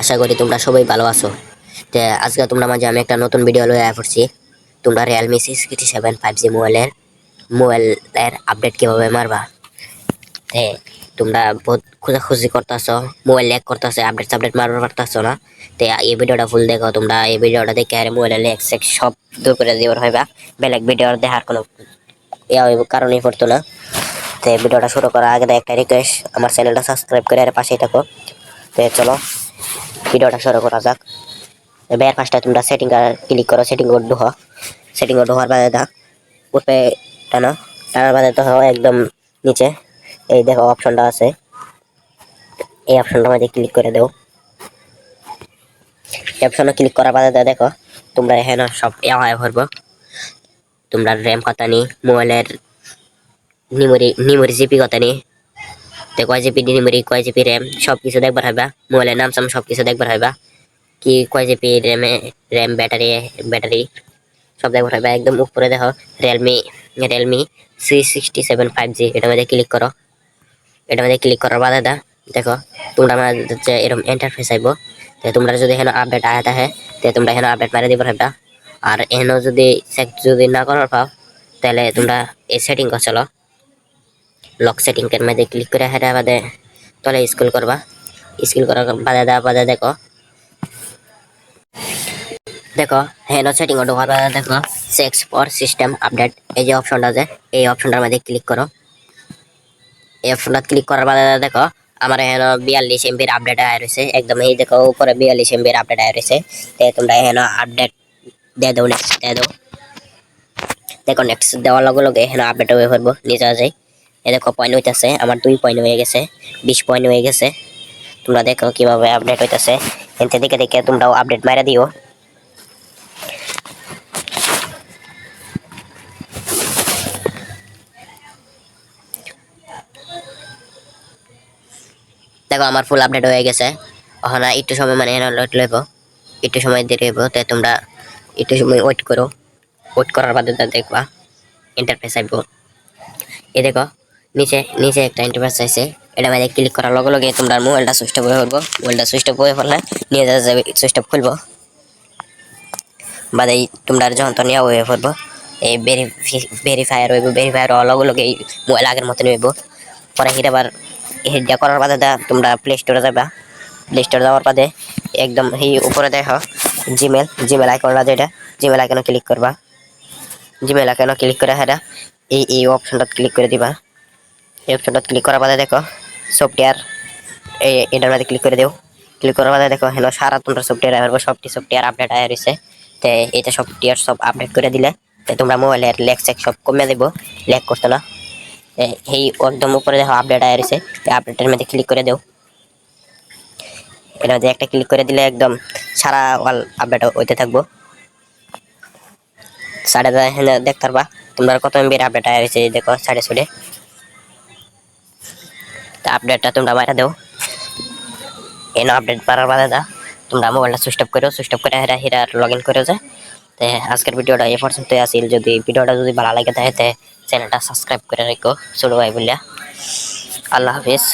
আশা করি তোমরা সবাই ভালো আছো। তে, আজকে তোমরা মাঝে আমি একটা নতুন ভিডিও লয়ে পড়ছি তোমরা Realme six fifty seven five G মোবাইলের মোবাইলের আপডেট কীভাবে মারবা? তে, তোমরা বহুত খোঁজাখুঁজি করতেছো মোবাইল ল্যাক করতেছে আপডেট আপডেট মারবার পারতেছো না? তে, এই ভিডিওটা ফুল দেখো তোমরা। এই ভিডিওটা দেখে আর মোবাইলের ল্যাক সেক সব দূর করে দিবার হইবা। বেলেগ ভিডিও দেখার কোনো হইব পড়তো না। তে ভিডিওটা শুরু করার আগে একটা রিকোয়েস্ট আমার চ্যানেলটা সাবস্ক্রাইব করে আর পাশেই থাকো। তে, চলো। ভিডিওটা শুরু করা যাক। বের পাঁচটা তোমরা সেটিং ক্লিক করো সেটিং কোড ঢুকো সেটিং কোড ঢোকার বাদে দা উপরে টানো, টানার বাদে তো একদম নিচে। এই দেখো অপশনটা আছে। এই অপশনটার মধ্যে ক্লিক করে দাও। এই অপশনে ক্লিক করার বাদে দেখো, তোমরা এখানে সব এওয়ায় ভরবো। তোমরা র্যাম কথা নি মোবাইলের নিমরি নিমরি জিপি কথা নি। তে কয় জিবি মেমোরি কয় জিবি র্যাম সব কিছু দেখবার হইবা। মোবাইলের নাম সাম সব কিছু দেখবার হইবা। কি কয় জিবি র্যামে র্যাম ব্যাটারি ব্যাটারি, সব দেখবার হইবা। একদম উপরে দেখো Realme Realme C sixty seven five G এটার মধ্যে ক্লিক করো। এটার মধ্যে ক্লিক করার বাদে দা, দেখো, তোমরা আমার যে এরকম ইন্টারফেস আইব। তোমরা যদি এখানে আপডেট আয়া থাকে, তো তোমরা এখানে আপডেট মারি দিবার হইবা। আর এখানেও যদি চেক যদি না করার পাও, তাহলে তোমরা এই সেটিং চলো। লক সেটিং এর মধ্যে ক্লিক করে হেরা বাদে তলে স্কুল করবা। স্কুল করার বাদে দেওয়া বাদে দেখো। দেখো হেন সেটিং হওয়ার বাদে দেখো সেক্স ফর সিস্টেম আপডেট এই যে অপশনটা আছে, এই অপশনটার মধ্যে ক্লিক করো। এই অপশনটা ক্লিক করার বাদে দেখো, আমার এখানে বিয়াল্লিশ এমবির আপডেট আয় রয়েছে। একদম এই দেখো, উপরে বিয়াল্লিশ এমবির আপডেট আয় রয়েছে। তো তোমরা এখানে আপডেট দিয়ে দাও নেক্সট দিয়ে দাও। দেখো নেক্সট দেওয়ার লগে লগে এখানে আপডেট হয়ে পড়ব নিচে যায় এ দেখো পয়েন্ট হইতেছে, আমার দুই পয়েন্ট হয়ে গেছে, বিশ পয়েন্ট হয়ে গেছে। তোমরা দেখো কীভাবে আপডেট হইতেছে। এনতে দেখে দেখে তোমরাও আপডেট মারা দিও। দেখো, আমার ফুল আপডেট হয়ে গেছে। এখন একটু সময় মানে লোড লইব। একটু সময় দেরি হইব তাই তোমরা একটু সময় ওয়েট করো। ওয়েট করার বাদে তা দেখবা। ইন্টারফেস আইব। এ দেখো নিচে নিচে একটা ইন্টারফেস আছে এটা মধ্যে ক্লিক করার লগে লগে তোমরা মোবাইলটা সুইচ অফ হয়ে পড়ব মোবাইলটা সুইচ অফ হয়ে পড়লে নিয়ে যাওয়া যাবে সুইচ অফ খুলবো। বাদে তোমরা যখন তো নেওয়া হয়ে পড়ব এই ভেরিফায়ার হইব ভেরিফায়ার হওয়ার লগে লগে মোবাইল আগের মতন হইব। পরে হিট আবার হিটটা করার বাদে দা তোমরা প্লে স্টোরে যাবা। প্লে স্টোরে যাওয়ার বাদে একদম এই উপরে দেখো জিমেল জিমেল আইকনটা যেটা জিমেল আইকনে ক্লিক করবা। জিমেল আইকনে ক্লিক করে হেরা এই এই অপশনটা ক্লিক করে দিবা। এই অপশনটা ক্লিক করার বাদে দেখো সফটওয়্যার এই এটার মধ্যে ক্লিক করে দিও। ক্লিক করার বাদে দেখো হেলো সারা তোমরা সফটওয়্যার সবটি সফটওয়্যার আপডেট আয় রয়েছে। তো এটা সফটওয়্যার সব আপডেট করে দিলে, তো তোমরা মোবাইলের লেগ চেক সব কমে দেবো লেগ করতো না। এই একদম উপরে দেখো আপডেট আয় রয়েছে আপডেটের মধ্যে ক্লিক করে দেও। এটার মধ্যে একটা ক্লিক করে দিলে একদম সারা ওয়াল আপডেট হইতে থাকব। সাড়ে দেখতে পারবা, তোমরা কত এমবির আপডেট আয় রয়েছে, দেখো সাড়ে ছুটে তা আপডেটটা তোমরা মারা দেও। এন আপডেট পারার বাদে দা, তোমরা মোবাইলটা সুইচ অফ করো সুইচ অফ করে হেরা হেরা লগ ইন করে যায় তে আজকের ভিডিওটা এ পর্যন্তই আসিল। যদি ভিডিওটা যদি ভালো লাগে তাহলে চ্যানেলটা সাবস্ক্রাইব করে রেখো। ছোট ভাই বলিয়া। আল্লাহ হাফিজ।